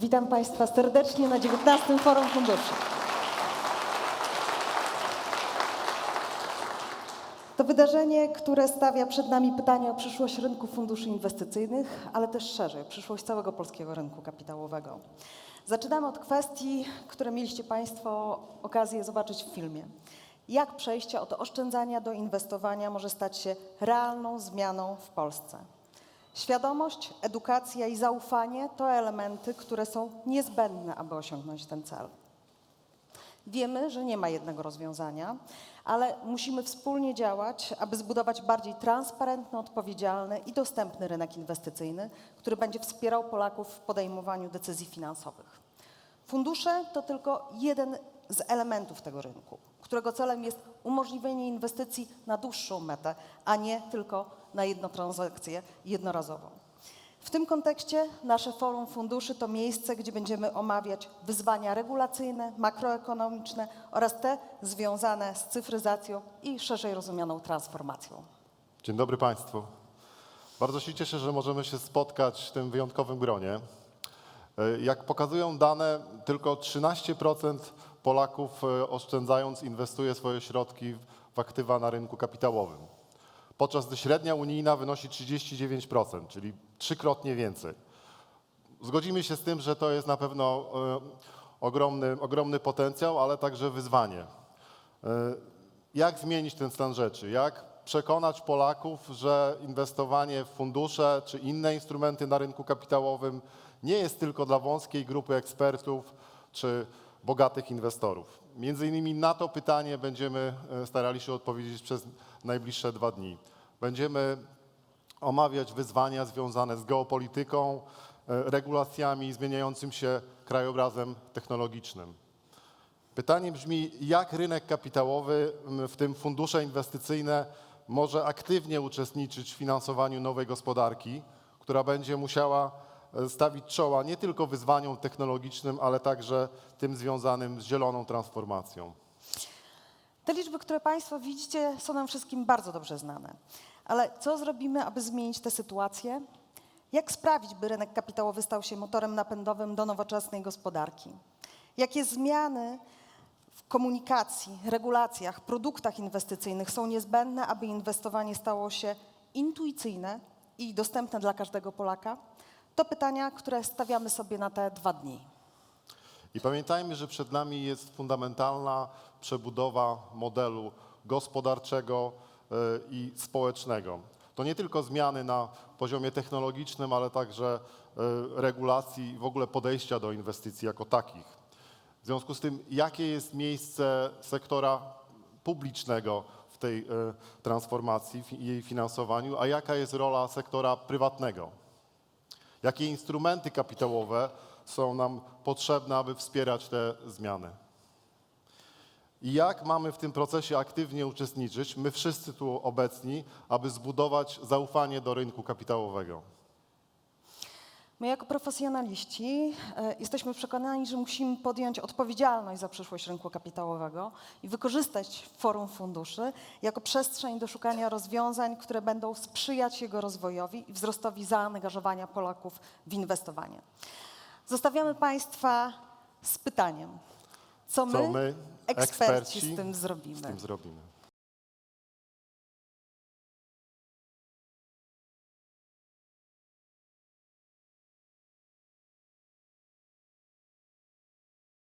Witam Państwa serdecznie na 19. Forum Funduszy. To wydarzenie, które stawia przed nami pytanie o przyszłość rynku funduszy inwestycyjnych, ale też szerzej, przyszłość całego polskiego rynku kapitałowego. Zaczynamy od kwestii, które mieliście Państwo okazję zobaczyć w filmie. Jak przejście od oszczędzania do inwestowania może stać się realną zmianą w Polsce? Świadomość, edukacja i zaufanie to elementy, które są niezbędne, aby osiągnąć ten cel. Wiemy, że nie ma jednego rozwiązania, ale musimy wspólnie działać, aby zbudować bardziej transparentny, odpowiedzialny i dostępny rynek inwestycyjny, który będzie wspierał Polaków w podejmowaniu decyzji finansowych. Fundusze to tylko jeden z elementów tego rynku, którego celem jest umożliwienie inwestycji na dłuższą metę, a nie tylko na jedną transakcję jednorazową. W tym kontekście nasze forum funduszy to miejsce, gdzie będziemy omawiać wyzwania regulacyjne, makroekonomiczne oraz te związane z cyfryzacją i szerzej rozumianą transformacją. Dzień dobry Państwu. Bardzo się cieszę, że możemy się spotkać w tym wyjątkowym gronie. E, Jak pokazują dane, tylko 13% Polaków e, oszczędzając inwestuje swoje środki w aktywa na rynku kapitałowym, podczas gdy średnia unijna wynosi 39%, czyli trzykrotnie więcej. Zgodzimy się z tym, że to jest na pewno e, ogromny, ogromny potencjał, ale także wyzwanie. E, Jak zmienić ten stan rzeczy? Jak przekonać Polaków, że inwestowanie w fundusze czy inne instrumenty na rynku kapitałowym nie jest tylko dla wąskiej grupy ekspertów czy bogatych inwestorów? Między innymi na to pytanie będziemy e, starali się odpowiedzieć przez najbliższe dwa dni. Będziemy omawiać wyzwania związane z geopolityką, e, regulacjami i zmieniającym się krajobrazem technologicznym. Pytanie brzmi, jak rynek kapitałowy, w tym fundusze inwestycyjne, może aktywnie uczestniczyć w finansowaniu nowej gospodarki, która będzie musiała stawić czoła nie tylko wyzwaniom technologicznym, ale także tym związanym z zieloną transformacją. Te liczby, które Państwo widzicie, są nam wszystkim bardzo dobrze znane. Ale co zrobimy, aby zmienić tę sytuację? Jak sprawić, by rynek kapitałowy stał się motorem napędowym do nowoczesnej gospodarki? Jakie zmiany w komunikacji, regulacjach, produktach inwestycyjnych są niezbędne, aby inwestowanie stało się intuicyjne i dostępne dla każdego Polaka? To pytania, które stawiamy sobie na te dwa dni. I pamiętajmy, że przed nami jest fundamentalna przebudowa modelu gospodarczego e, i społecznego. To nie tylko zmiany na poziomie technologicznym, ale także e, regulacji i w ogóle podejścia do inwestycji jako takich. W związku z tym, jakie jest miejsce sektora publicznego w tej e, transformacji i jej finansowaniu, a jaka jest rola sektora prywatnego? Jakie instrumenty kapitałowe są nam potrzebne, aby wspierać te zmiany? I jak mamy w tym procesie aktywnie uczestniczyć, my wszyscy tu obecni, aby zbudować zaufanie do rynku kapitałowego? My jako profesjonaliści e, jesteśmy przekonani, że musimy podjąć odpowiedzialność za przyszłość rynku kapitałowego i wykorzystać forum funduszy jako przestrzeń do szukania rozwiązań, które będą sprzyjać jego rozwojowi i wzrostowi zaangażowania Polaków w inwestowanie. Zostawiamy Państwa z pytaniem, co my, Co my, eksperci, eksperci, z tym Z tym zrobimy.